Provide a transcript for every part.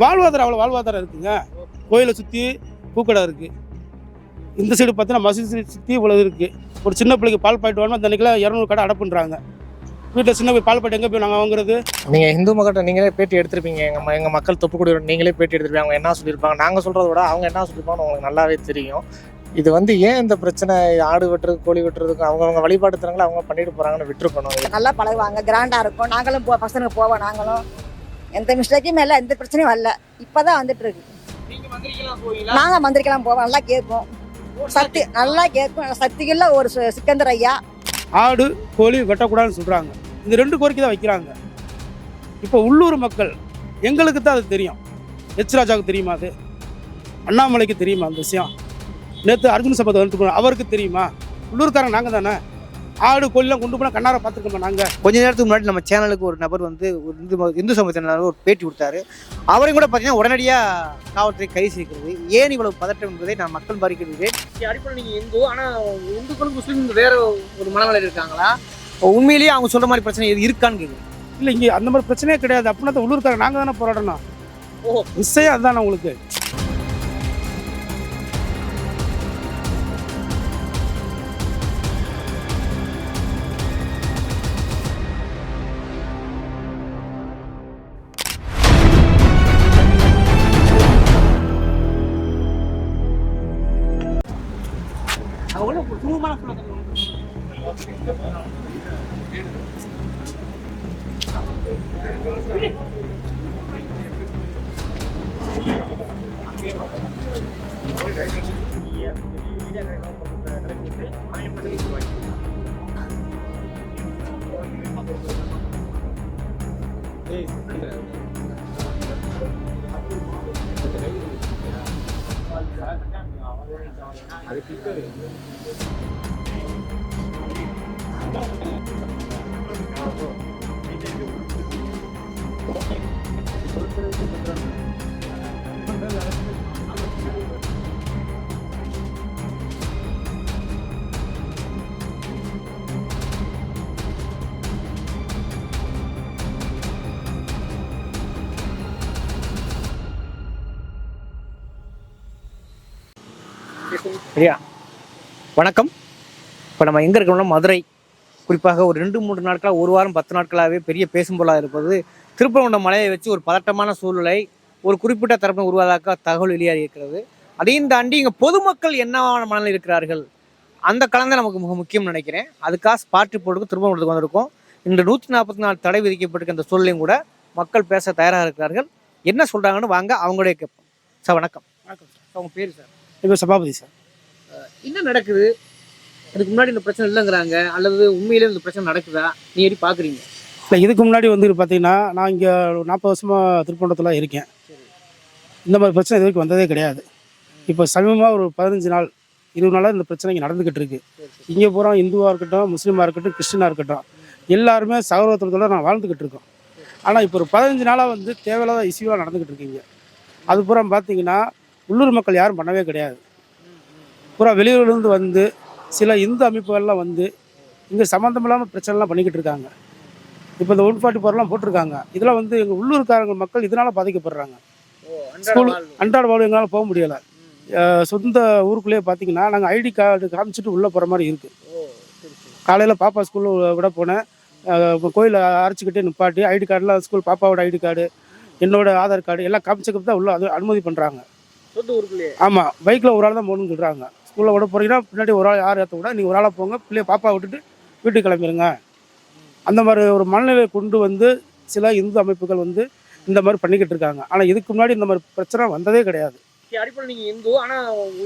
வாழ்வாதாரம் அவ்வளோ வாழ்வாதாரம் இருக்குங்க. கோயிலை சுற்றி பூக்கடை இருக்குது இந்த சைடு பார்த்தீங்கன்னா மசூதி சுற்றி இவ்வளோ இருக்குது ஒரு சின்ன பிள்ளைக்கு பால் பாயிட்டு வாங்க அந்த இரநூறு கடை அடப்புன்றாங்க வீட்டில் சின்ன போய் பால் பாயிட்டு எங்கே போய் நாங்கள் வாங்குறது? நீங்க இந்து மக்கள்கிட்ட நீங்களே பேட்டி எடுத்திருப்பீங்க. எங்க ம- எங்க மக்கள் தொப்புக்குடி நீங்களே பேட்டி எடுத்திருப்பீங்க. அவங்க என்ன சொல்லியிருப்பாங்க? நாங்க சொல்றத விட அவங்க என்ன சொல்லியிருப்பாங்கன்னு உங்களுக்கு நல்லாவே தெரியும். இது வந்து ஏன் இந்த பிரச்சனை? ஆடு வெட்டுறது கோழி வெட்டுறதுக்கு அவங்கவங்க வழிபாடு தரங்களை அவங்க பண்ணிட்டு போறாங்கன்னு விட்டுருக்கணும். நல்லா பழகுவாங்க. கிராண்டாக இருக்கும். நாங்களும் போ பசங்க போவோம். நாங்களும் எந்த மிஸ்டேக்கும் இல்லை எந்த பிரச்சனையும் வரல. இப்போ தான் வந்துட்டு இருக்கு. நாங்கள் மந்திரிக்கெல்லாம் போவோம். நல்லா கேட்போம். சக்தி நல்லா கேட்கும் நல்லா சக்திக்குள்ள ஒரு சிக்கந்தர் ஐயா. ஆடு கோழி வெட்டக்கூடாதுன்னு சொல்கிறாங்க இந்த ரெண்டு கோரிக்கை தான் வைக்கிறாங்க. இப்போ உள்ளூர் மக்கள் எங்களுக்கு தான் அது தெரியும். எச் ராஜாவுக்கு தெரியுமா அது? அண்ணாமலைக்கு தெரியுமா அந்த விஷயம்? நேற்று அர்ஜுன் சபத்தை வந்துட்டு அவருக்கு தெரியுமா? உள்ளூர்காரங்க நாங்கள் தானே? ஆடு கோழிலாம் கொண்டு போனால் கண்ணார பார்த்துருக்கோமா நாங்கள் கொஞ்ச நேரத்துக்கு முன்னாடி நம்ம சேனலுக்கு ஒரு நபர் வந்து ஒரு இந்து இந்து சமூகத்தினர் ஒரு பேட்டி கொடுத்தாரு. அவரையும் கூட பார்த்தீங்கன்னா உடனடியாக காவல்துறை கைது செய்கிறது ஏன் இவ்வளவு பதட்டம் என்பதை நான் மக்கள் பாதிக்கிறது அடிப்படை நீங்க இந்து ஆனா இந்துக்களும் முஸ்லீம் வேற ஒரு மனநிலையில் இருக்காங்களா? உண்மையிலேயே அவங்க சொல்ற மாதிரி பிரச்சனை எது இருக்கான்னு கேட்குறேன். இல்லை இங்கே அந்த மாதிரி பிரச்சனையே கிடையாது. அப்படின்னா அந்த உள்ளூர்காரங்க நாங்கள் தானே போராடணும். ஓ. விஷயம் அதுதானே உங்களுக்கு. அவங்க சுமமான சொல்லுங்க 아니 빛깔이 சரியா வணக்கம். இப்போ நம்ம எங்கே இருக்கோம்னா மதுரை. குறிப்பாக ஒரு ரெண்டு மூன்று நாட்களாக ஒரு வாரம் பத்து நாட்களாகவே பெரிய பேசும் பொருளாக இருப்பது திருப்பரங்குன்றம் மலையை வச்சு ஒரு பதட்டமான சூழ்நிலை ஒரு குறிப்பிட்ட தரப்பு உருவாதாக்க தகவல் வெளியாகி இருக்கிறது. அதையும் தாண்டி இங்கே பொதுமக்கள் என்னவான மனநிலை இருக்கிறார்கள்? அந்த கலந்து நமக்கு மிக முக்கியம் நினைக்கிறேன். அதுக்காக ஸ்பாட் ரிப்போர்ட்டுக்கு திருப்பரங்குன்றத்துக்கு வந்திருக்கோம். இந்த நூற்றி நாற்பத்தி நாலு தடை விதிக்கப்பட்டிருக்க இந்த சூழலையும் கூட மக்கள் பேச தயாராக இருக்கிறார்கள். என்ன சொல்கிறாங்கன்னு வாங்க அவங்களே கேட்போம். சார் வணக்கம். வணக்கம் சார். அவங்க பேர் சார்? இப்போ சபாபதி சார். என்ன நடக்குது? அதுக்கு முன்னாடி இந்த பிரச்சனை இல்லைங்கிறாங்க அல்லது உண்மையிலே இந்த பிரச்சனை நடக்குதா? நீ எப்படி பார்க்குறீங்க இல்லை இதுக்கு முன்னாடி வந்து பார்த்தீங்கன்னா நான் இங்கே நாற்பது வருஷமாக திருப்பணத்தில் இருக்கேன். இந்த மாதிரி பிரச்சனை இது வரைக்கும் வந்ததே கிடையாது. இப்போ சமீபமாக ஒரு பதினஞ்சு நாள் இருபது நாளாக இந்த பிரச்சனை இங்கே நடந்துக்கிட்டு இருக்கு. இங்கே பூரா இந்துவாக இருக்கட்டும் முஸ்லீமாக இருக்கட்டும் கிறிஸ்டினாக இருக்கட்டும் எல்லாருமே சகோதரத்தோட நான் வாழ்ந்துக்கிட்டு இருக்கோம். ஆனால் இப்போ ஒரு பதினஞ்சு நாளாக வந்து தேவையில்லாத இஷ்யூவாக நடந்துக்கிட்டு இருக்கீங்க அது பூரா பார்த்தீங்கன்னா உள்ளூர் மக்கள் யாரும் பண்ணவே கிடையாது. பூரா வெளியூர்லேருந்து வந்து சில இந்து அமைப்புகள்லாம் வந்து இங்கே சம்மந்தம் இல்லாமல் பிரச்சனைலாம் பண்ணிக்கிட்டு இருக்காங்க. இப்போ இந்த ஒன் ஃபார்ட்டி ஃபோர்லாம் போட்டிருக்காங்க. இதெல்லாம் வந்து எங்கள் உள்ளூர்காரங்க மக்கள் இதனால் பாதிக்கப்படுறாங்க. ஸ்கூல் அன்றாட வாழ்வு எங்களால் போக முடியலை. சொந்த ஊருக்குள்ளேயே பார்த்தீங்கன்னா நாங்கள் ஐடி கார்டு காமிச்சிட்டு உள்ளே போகிற மாதிரி இருக்குது காலையில் பாப்பா ஸ்கூலில் விட போனேன். கோயிலை அரைச்சிக்கிட்டே நிப்பாட்டி ஐடி கார்டெலாம் ஸ்கூல் பாப்பாவோட ஐடி கார்டு என்னோட ஆதார் கார்டு எல்லாம் காமிச்சதுக்கு தான் உள்ள அது அனுமதி பண்ணுறாங்க சொந்த ஊருக்குள்ளேயே. ஆமாம் பைக்கில் ஒரு ஆள் தான் போகணும்னு சொல்கிறாங்க ஸ்கூலில் விட போகிறீங்கன்னா பின்னாடி ஒரு ஆள் யார் ஏற்ற கூட நீங்கள் ஒரு ஆளாக போங்க பிள்ளைய பாப்பா விட்டுட்டு வீட்டுக்கு கிளம்பிடுங்க அந்த மாதிரி ஒரு மனநிலையை கொண்டு வந்து சில இந்து அமைப்புகள் வந்து இந்த மாதிரி பண்ணிக்கிட்டு இருக்காங்க. ஆனால் இதுக்கு முன்னாடி இந்த மாதிரி பிரச்சனை வந்ததே கிடையாது. அடிப்படை நீங்க இந்து ஆனா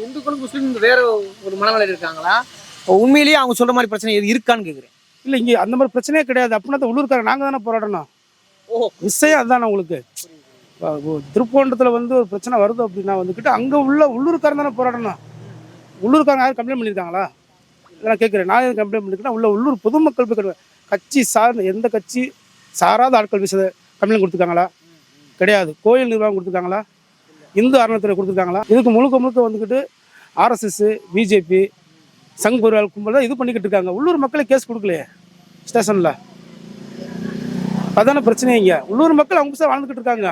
இந்துக்களும் முஸ்லீம் வேற ஒரு மனநிலையில் இருக்காங்களா? உண்மையிலேயே அவங்க சொல்ற மாதிரி பிரச்சனை எது இருக்கான்னு கேட்குறேன் இல்லை இங்கே அந்த மாதிரி பிரச்சனையே கிடையாது. அப்படின்னா அந்த உள்ளூர்காரங்க நாங்கள் தானே போராடணும் ஓ. விஷயம் அதுதானே உங்களுக்கு? இப்போ திருப்போண்டத்தில் வந்து ஒரு பிரச்சனை வருது அப்படின்னா வந்துக்கிட்டு அங்கே உள்ள உள்ளூர்காரன் தானே போராடணும் உள்ளூர்காரங்க யாரும் கம்ப்ளைண்ட் பண்ணியிருக்காங்களா இதெல்லாம் கேட்குறேன். நான் எதுவும் கம்ப்ளைண்ட் பண்ணிருக்கேன் உள்ள உள்ளூர் பொதுமக்கள் போய் கட்சி சார்ந்த எந்த கட்சி சாராத ஆட்கள் விஷயத்தை கம்ப்ளைண்ட் கொடுத்துருக்காங்களா? கிடையாது. கோயில் நிர்வாகம் கொடுத்துருக்காங்களா? இந்து அறநிலையத்துறை கொடுத்துருக்காங்களா? இதுக்கு முழுக்க முழுக்க வந்துக்கிட்டு ஆர்எஸ்எஸ் பிஜேபி சங் பரிவார் கும்பல் தான் இது பண்ணிக்கிட்டு இருக்காங்க. உள்ளூர் மக்களே கேஸ் கொடுக்கலையே ஸ்டேஷனில் அதான பிரச்சனை இங்கே. உள்ளூர் மக்கள் அவங்க சார் வாழ்ந்துக்கிட்டு இருக்காங்க.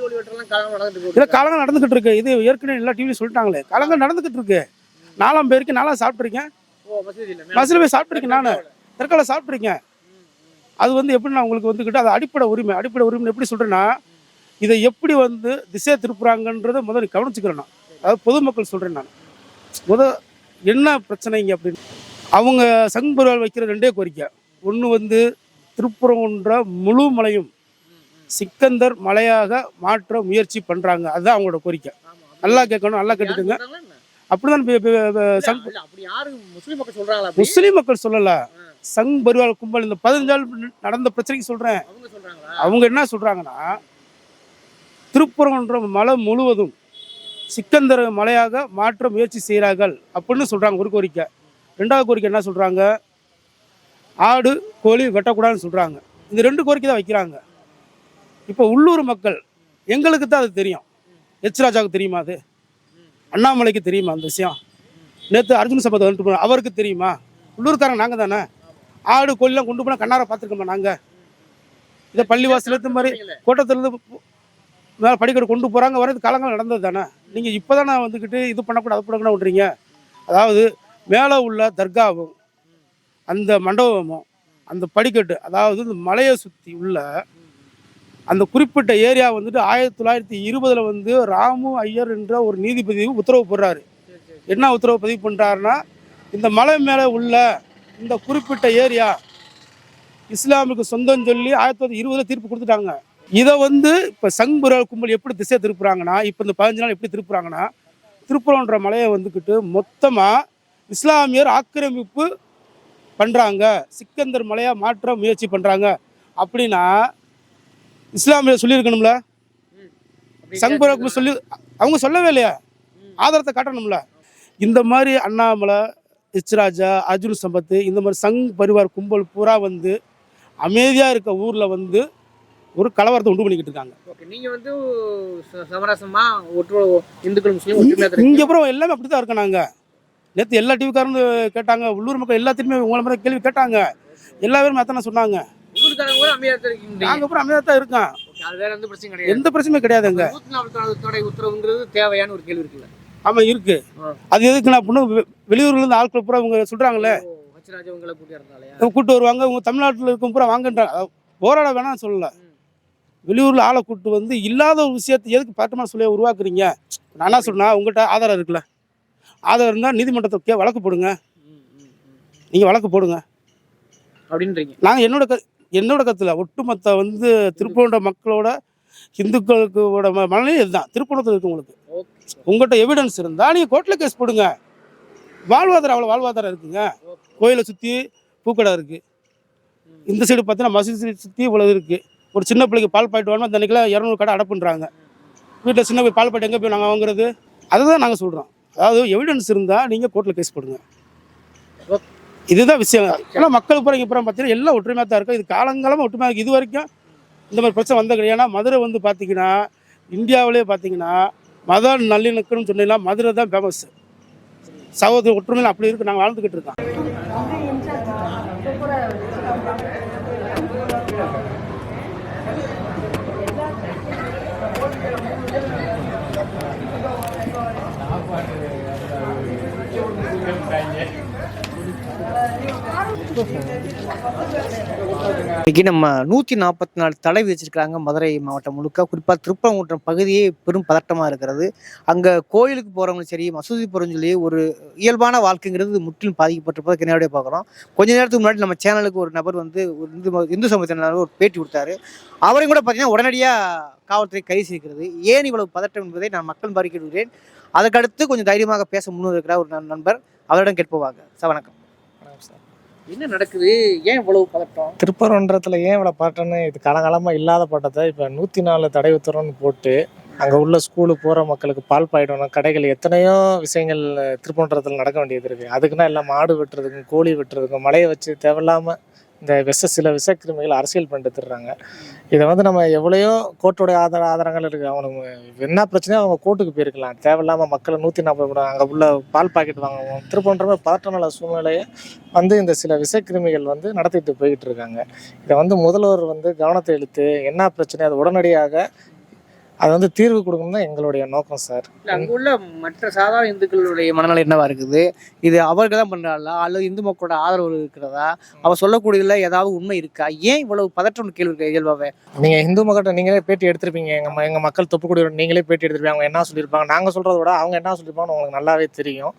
போகுது. காலங்கள் நடந்துகிட்டு இருக்கு. இது ஏற்கனவே எல்லா டிவியும் சொல்லிட்டாங்களே. காலங்கள் நடந்துகிட்டு இருக்கு. நாலாம் பேருக்கு நாலாம் சாப்பிட்ருக்கேன் இல்லை பஸ்ஸில் போய் சாப்பிட்ருக்கேன் நான். தற்கால சாப்பிட்ருக்கேன் அது வந்து எப்படி நான் உங்களுக்கு வந்துக்கிட்டு அது அடிப்படை உரிமை. அடிப்படை உரிமை எப்படி சொல்கிறேன்னா இதை எப்படி வந்து திசை திருப்புறாங்கன்றதை முதல்ல கவனிச்சுக்கிறேன் நான். அதாவது பொதுமக்கள் சொல்கிறேன் நான். முத என்ன பிரச்சனைங்க அப்படின்னு. அவங்க சங்புரால் வைக்கிற ரெண்டே கோரிக்கை. ஒன்று வந்து திருப்புறங்குன்ற முழு மலையும் சிக்கந்தர் மலையாக மாற்ற முயற்சி பண்ணுறாங்க அதுதான் அவங்களோட கோரிக்கை. நல்லா கேட்கணும் நல்லா கேட்டுக்கோங்க. அப்படிதான் முஸ்லீம் மக்கள் சொல்லல. சங் பரிவார் கும்பல் இந்த பதினஞ்சு நாள் நடந்த பிரச்சனைக்கு சொல்றேன். அவங்க என்ன சொல்றாங்கன்னா திருப்புறம்ன்ற மலை முழுவதும் சிக்கந்தர் மலையாக மாற்ற முயற்சி செய்கிறார்கள் அப்படின்னு சொல்றாங்க ஒரு கோரிக்கை. ரெண்டாவது கோரிக்கை என்ன சொல்றாங்க? ஆடு கோழி வெட்டக்கூடாதுன்னு சொல்றாங்க. இந்த ரெண்டு கோரிக்கை தான் வைக்கிறாங்க. இப்போ உள்ளூர் மக்கள் எங்களுக்கு தான் அது தெரியும். எச் ராஜாவுக்கு தெரியுமா அது? அண்ணாமலைக்கு தெரியுமா அந்த விஷயம்? நேற்று அர்ஜுன் சம்பத் வந்துட்டு போனோம் அவருக்கு தெரியுமா? உள்ளூர்காரங்க நாங்கள் தானே? ஆடு கோழிலாம் கொண்டு போனால் கண்ணார பார்த்துருக்கோமா நாங்கள் இதை பள்ளிவாசல் மாதிரி கோட்டத்துலேருந்து மேலே படிக்கட்டு கொண்டு போகிறாங்க வரது காலங்கள் நடந்தது தானே? நீங்கள் இப்போ தானே வந்துக்கிட்டு இது பண்ணக்கூடாது அது பண்ணக்கூடாது விட்றீங்க அதாவது மேலே உள்ள தர்காவும் அந்த மண்டபமும் அந்த படிக்கட்டு அதாவது இந்த மலையை சுற்றி உள்ள அந்த குறிப்பிட்ட ஏரியா வந்துட்டு ஆயிரத்தி தொள்ளாயிரத்தி இருபதில் வந்து ராமு ஐயர் என்ற ஒரு நீதிபதி உத்தரவு போடுறாரு. என்ன உத்தரவு பதிவு பண்ணுறாருன்னா இந்த மலை மேலே உள்ள இந்த குறிப்பிட்ட ஏரியா இஸ்லாமுக்கு சொந்தம் சொல்லி ஆயிரத்தி தொள்ளாயிரத்தி இருபதில் தீர்ப்பு கொடுத்துட்டாங்க. இதை வந்து இப்போ சங்குரல் கும்பல் எப்படி திசையை திருப்புறாங்கன்னா இப்போ இந்த பதினஞ்சு நாள் எப்படி திருப்புறாங்கன்னா திருப்புறம்ன்ற மலையை வந்துக்கிட்டு மொத்தமாக இஸ்லாமியர் ஆக்கிரமிப்பு பண்ணுறாங்க சிக்கந்தர் மலையாக மாற்ற முயற்சி பண்ணுறாங்க அப்படின்னா இஸ்லாமியர் சொல்லியிருக்கணும்ல? கும்பல் சொல்லி அவங்க சொல்லவே இல்லையா? ஆதாரத்தை காட்டணும்ல? இந்த மாதிரி அண்ணாமலை இச்ராஜா அர்ஜுன் சம்பத்து இந்த மாதிரி சங் பரிவார் கும்பல் பூரா வந்து அமைதியாக இருக்க ஊரில் வந்து ஒரு கலவரத்தை உண்டு பண்ணிக்கிட்டு இருக்காங்க. ஓகே நீங்க வந்து சமரசமா ஒற்று இந்துக்கள் முஸ்லீம் இங்கே. அப்புறம் எல்லாமே அப்படி தான் இருக்கோம் நாங்கள் நேற்று எல்லா டிவிக்காரங்க கேட்டாங்க உள்ளூர் மக்கள் எல்லாத்தையுமே உங்களை மாதிரி கேள்வி கேட்டாங்க. எல்லா பேரும் அத்தனை சொன்னாங்க. உள்ளூர்காரங்க கூட அமைதியா தான் இருக்கீங்க. நாங்கள் அப்புறம் அமைதியாக தான் இருக்கோம். ஓகே, அது வேற எந்த பிரச்சனையும் கிடையாது. எந்த பிரச்சனையும் கிடையாதுங்க. உத்தரவுங்கிறது தேவையான ஒரு கேள்வி இருக்குல்ல. ஆமாம் இருக்குது ஆ. அது எதுக்குன்னா அப்படின்னு வெளியூர்லேருந்து ஆட்கள் பூரா இவங்க சொல்கிறாங்களே கூட்டு வருவாங்க இவங்க தமிழ்நாட்டில் இருக்கும் பூரா வாங்கன்றாங்க போராட வேணாம் சொல்லல. வெளியூரில் ஆளை கூட்டு வந்து இல்லாத ஒரு விஷயத்தை எதுக்கு பட்டமாக சொல்லி உருவாக்குறீங்க? நான் என்ன சொன்னா உங்கள்கிட்ட ஆதாரம் இருக்குல்ல. ஆதாரம் இருந்தால் நீதிமன்றத்தை வழக்கு போடுங்க. நீங்கள் வழக்கு போடுங்க. அப்படின்றீங்க. நாங்கள் என்னோட என்னோட கருத்தில் ஒட்டுமொத்த வந்து திருப்பூண்ட மக்களோட இந்துக்களுக்கோட மனநிலை இதுதான். திருப்பூணத்தில் இருக்கவங்களுக்கு. ஓகே. உங்கள்கிட்ட எவிடன்ஸ் இருந்தால் நீங்கள் கோர்ட்டில் கேஸ் போடுங்க. வாழ்வாதாரம் அவ்வளோ வாழ்வாதாரம் இருக்குங்க. கோயிலை சுற்றி பூக்கடை இருக்குது இந்த சைடு பார்த்தீங்கன்னா மசூதி சுற்றி இவ்வளோ இருக்குது ஒரு சின்ன பிள்ளைக்கு பால் பாயிட்டு வாங்க அந்த இரநூறு கடை அடப்புன்றாங்க வீட்டில் சின்ன போய் பால் பாயிட்டு எங்கே போய் நாங்கள் வாங்குறது? அதுதான் நாங்கள் சொல்கிறோம் அதாவது எவிடன்ஸ் இருந்தால் நீங்கள் கோர்ட்டில் கேஸ் போடுங்க. இதுதான் விஷயம். ஆனால் மக்கள் பூரா இங்கே பார்த்தீங்கன்னா எல்லாம் ஒற்றுமையாக தான் இருக்கும். இது காலங்காலமாக ஒற்றுமையாக இருக்குது இது வரைக்கும் இந்த மாதிரி பிரச்சனை வந்த கிடையாது. ஏன்னா மதுரை வந்து பார்த்தீங்கன்னா இந்தியாவிலே பார்த்தீங்கன்னா மத நல்லிணக்கம்னு சொன்னீங்கன்னா மதுரை தான் ஃபேமஸ் சகோதர ஒற்றுமையில் அப்படி இருக்கு. நாங்கள் வாழ்ந்துக்கிட்டு இருக்கோம். இன்னைக்கு நம்ம நூற்றி நாற்பத்தி நாலு தடை விதிச்சிருக்கிறாங்க. மதுரை மாவட்டம் முழுக்க. குறிப்பாக திருப்பரங்குன்றம் பகுதியே பெரும் பதட்டமாக இருக்கிறது. அங்கே கோயிலுக்கு போகிறவங்களும் சரி மசூதி போகிறவங்களும் சொல்லி ஒரு இயல்பான வாழ்க்கைங்கிறது முற்றிலும் பாதிக்கப்பட்டிருப்பதை கிணடியே பார்க்குறோம். கொஞ்ச நேரத்துக்கு முன்னாடி நம்ம சேனலுக்கு ஒரு நபர் வந்து ஒரு இந்து ம- இந்து சமூகத்தினர் ஒரு பேட்டி கொடுத்தாரு. அவரையும் கூட பார்த்தீங்கன்னா உடனடியாக காவல்துறை கைது செய்கிறது ஏன் இவ்வளவு பதட்டம் என்பதை நான் மக்கள் பாதிக்கிறேன் அதுக்கடுத்து கொஞ்சம் தைரியமாக பேச முன்னு ஒரு நண்பர். அவரிடம் கேட்போவாங்க சார் வணக்கம். என்ன நடக்குது? ஏன் இவ்வளவு பதட்டம்? திருப்பரங்குன்றத்தில் ஏன் இவ்வளோ பதட்டம்னு இது காலகாலமாக இல்லாத பட்டத்தை இப்போ நூற்றி நாலு தடை உத்தரவுன்னு போட்டு அங்கே உள்ள ஸ்கூலுக்கு போகிற மக்களுக்கு பால் பாயிடணும். கடைகள் எத்தனையோ விஷயங்கள் திருப்பரங்குன்றத்தில் நடக்க வேண்டியது இருக்குது அதுக்குன்னா எல்லாம் மாடு வெட்டுறதுக்கும் கோழி வெட்டுறதுக்கும் மழையை வச்சு தேவையில்லாமல் இந்த விஷ சில விஷக்கிருமிகள் அரசியல் பண்ணிட்டு திருறாங்க இதை வந்து நம்ம எவ்வளையோ கோர்ட்டுடைய ஆதார ஆதாரங்கள் இருக்குது அவனுக்கு என்ன பிரச்சனையோ அவங்க கோர்ட்டுக்கு போயிருக்கலாம். தேவையில்லாமல் மக்களை நூற்றி நாற்பது மூணு அங்கே உள்ள பால் பாக்கெட் வாங்குவோம் திருப்பன்ற பதற்றநல சூழ்நிலையை வந்து இந்த சில விஷக்கிருமிகள் வந்து நடத்திட்டு போய்கிட்டு இருக்காங்க. இதை வந்து முதல்வர் வந்து கவனத்தை எழுத்து என்ன பிரச்சனை அது உடனடியாக அது வந்து தீர்வு கொடுக்கணும் தான் எங்களுடைய நோக்கம் சார். அங்க உள்ள மற்ற சாதாரண இந்துக்களுடைய மனநிலை என்னவா இருக்குது? இது அவர்கள் தான் பண்றாங்களா? அல்லது இந்து மக்களோட ஆதரவு இருக்கிறதா? அவ சொல்லக்கூடியதுல ஏதாவது உண்மை இருக்கா? ஏன் இவ்வளவு பதற்றம் கேள்வி இருக்கு இயல்பாவே? நீங்க இந்து மக்கள்கிட்ட நீங்களே பேட்டி எடுத்திருப்பீங்க. எங்க ம- எங்க மக்கள் தொப்புக்குடி நீங்களே பேட்டி எடுத்திருப்பீங்க. அவங்க என்ன சொல்லியிருப்பாங்க? நாங்க சொல்றத விட அவங்க என்ன சொல்லியிருப்பாங்கன்னு உங்களுக்கு நல்லாவே தெரியும்.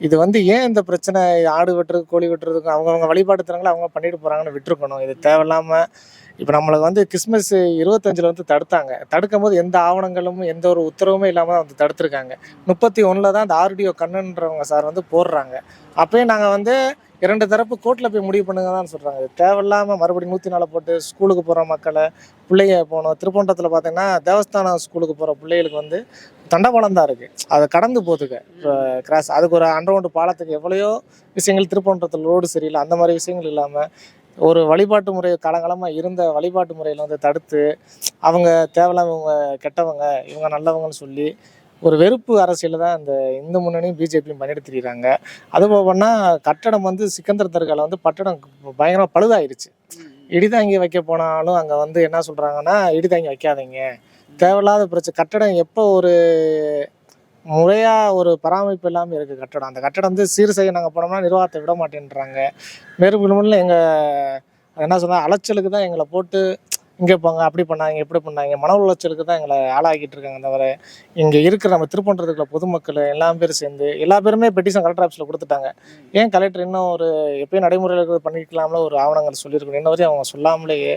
இது வந்து ஏன் இந்த பிரச்சனை ஆடு வெட்டுறது கோழி வெட்டுறதுக்கு அவங்கவங்க வழிபாட்டு தரங்களை அவங்க பண்ணிட்டு போறாங்கன்னு விட்டுருக்கணும். இது தேவையில்லாம இப்போ நம்மளுக்கு வந்து கிறிஸ்மஸ் இருபத்தஞ்சில் வந்து தடுத்தாங்க. தடுக்கும் போது எந்த ஆவணங்களும் எந்த ஒரு உத்தரவுமே இல்லாமல் வந்து தடுத்துருக்காங்க. முப்பத்தி ஒன்றில் தான் அந்த ஆர்டிஓ கண்ணன்றவங்க சார் வந்து போடுறாங்க. அப்பயே நாங்கள் வந்து இரண்டு தரப்பு கோர்ட்டில் போய் முடிவு பண்ணுங்க தான் சொல்கிறாங்க தேவையில்லாமல் மறுபடியும் நூற்றி நாலு போட்டு ஸ்கூலுக்கு போகிற மக்களை பிள்ளைங்க போகணும் திருப்பண்டத்தில் பார்த்தீங்கன்னா தேவஸ்தானம் ஸ்கூலுக்கு போகிற பிள்ளைகளுக்கு வந்து தண்டவாளம் தான் இருக்குது அதை கடந்து போதுங்க இப்போ கிராஸ் அதுக்கு ஒரு அண்டர்வுண்டு பாலத்துக்கு எவ்வளையோ விஷயங்கள் திருப்பண்டத்தில் ரோடு சரியில்லை. அந்த மாதிரி விஷயங்கள் இல்லாமல் ஒரு வழிபாட்டு முறை காலங்காலமாக இருந்த வழிபாட்டு முறையில் வந்து தடுத்து அவங்க தேவையில்லாம இவங்க கெட்டவங்க இவங்க நல்லவங்கன்னு சொல்லி ஒரு வெறுப்பு அரசியல் தான் இந்த இந்து முன்னணியும் பிஜேபியும் பண்ணிட்டு திரியிறாங்க. அது போகனா கட்டடம் வந்து சிக்கந்தர் தர்கால வந்து பட்டடம் பயங்கரமாக பழுதாயிருச்சு. இடிதாங்கி வைக்க போனாலும் அங்கே வந்து என்ன சொல்கிறாங்கன்னா இடிதாங்கி வைக்காதீங்க. தேவையில்லாத பிரச்சனை கட்டடம் எப்போ ஒரு முறையாக ஒரு பராமரிப்பு இல்லாமல் இருக்குது கட்டடம். அந்த கட்டடம் வந்து சீர் செய்ய நாங்கள் போனோம்னா நிர்வாகத்தை விட மாட்டேன்றாங்க. எங்கள் என்ன சொன்னால் அலைச்சலுக்கு தான் எங்களை போட்டு இங்கே போங்க அப்படி பண்ணாங்க இப்படி பண்ணாங்க மன உளைச்சலுக்கு தான் எங்களை ஆளாகிட்டு இருக்காங்க தவிர இங்கே இருக்கிற நம்ம திருப்பன்றதுக்குள்ள பொதுமக்கள் எல்லாம் பேரும் சேர்ந்து எல்லா பேருமே பெட்டிஷன் கலெக்டர் ஆஃபீஸில் கொடுத்துட்டாங்க. ஏன் கலெக்டர் இன்னும் ஒரு எப்பயும் நடைமுறையில் இருக்கிறது பண்ணிக்கலாம்ல ஒரு ஆவணங்கள் சொல்லியிருக்கணும். இன்ன வரையும் அவங்க சொல்லாமலேயே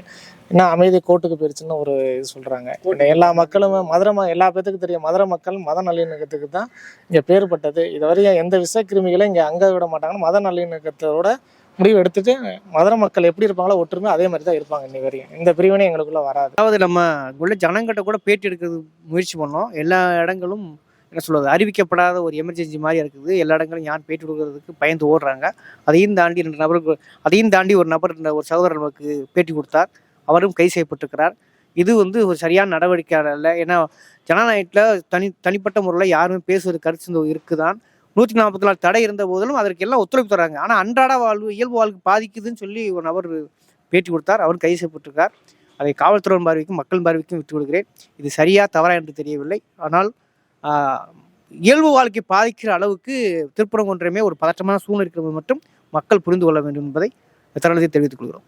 இன்னும் அமைதி கோர்ட்டுக்கு போயிருச்சுன்னு ஒரு இது சொல்கிறாங்க எல்லா மக்களும் மதுரை ம எல்லா பேத்துக்கும் தெரியும். மதுரை மக்கள் மத நல்லிணக்கத்துக்கு தான் இங்கே பேர்பட்டது. இது வரையும் எந்த விஷக்கிருமிகளும் இங்கே அங்கே விட மாட்டாங்கன்னு மத நல்லிணக்கத்தோட முடிவு எடுத்துட்டு மதுரை மக்கள் எப்படி இருப்பாங்களோ ஒற்றுமை அதே மாதிரி தான் இருப்பாங்க இன்னி வரையும். இந்த பிரிவினை எங்களுக்குள்ள வராது. அதாவது நம்ம உள்ள ஜனங்கிட்ட கூட பேட்டி எடுக்கிறது முயற்சி பண்ணோம். எல்லா இடங்களும் என்ன சொல்வது அறிவிக்கப்படாத ஒரு எமர்ஜென்சி மாதிரி இருக்குது. எல்லா இடங்களும் யார் பேட்டி கொடுக்கறதுக்கு பயந்து ஓடுறாங்க. அதையும் தாண்டி ரெண்டு நபருக்கு அதையும் தாண்டி ஒரு நபர் இந்த ஒரு சகோதரர் நமக்கு பேட்டி கொடுத்தார். அவரும் கை செய்யப்பட்டிருக்கிறார் இது வந்து ஒரு சரியான நடவடிக்கை அல்ல. ஏன்னா ஜனநாயகத்தில் தனி தனிப்பட்ட முறையில் யாருமே பேசுவது கருத்து இருக்குதான். நூற்றி நாற்பத்தி நாலு தடை இருந்த போதிலும் அதற்கு எல்லாம் ஒத்துழைப்பு தராங்க. ஆனால் அன்றாட வாழ்வு இயல்பு வாழ்க்கை பாதிக்குதுன்னு சொல்லி ஒரு நபர் பேட்டி கொடுத்தார். அவர் கைது செய்யப்பட்டிருக்கார். அதை காவல்துறை பார்வைக்கும் மக்கள் பார்வைக்கும் விட்டு கொடுக்கிறேன். இது சரியா தவறா என்று தெரியவில்லை. ஆனால் இயல்பு வாழ்க்கை பாதிக்கிற அளவுக்கு திருப்பரங்குன்றமே ஒரு பதற்றமான சூழ்நிலை இருக்கிறது மட்டும் மக்கள் புரிந்து கொள்ள வேண்டும் என்பதை தருணத்தை தெரிவித்துக் கொள்கிறோம்.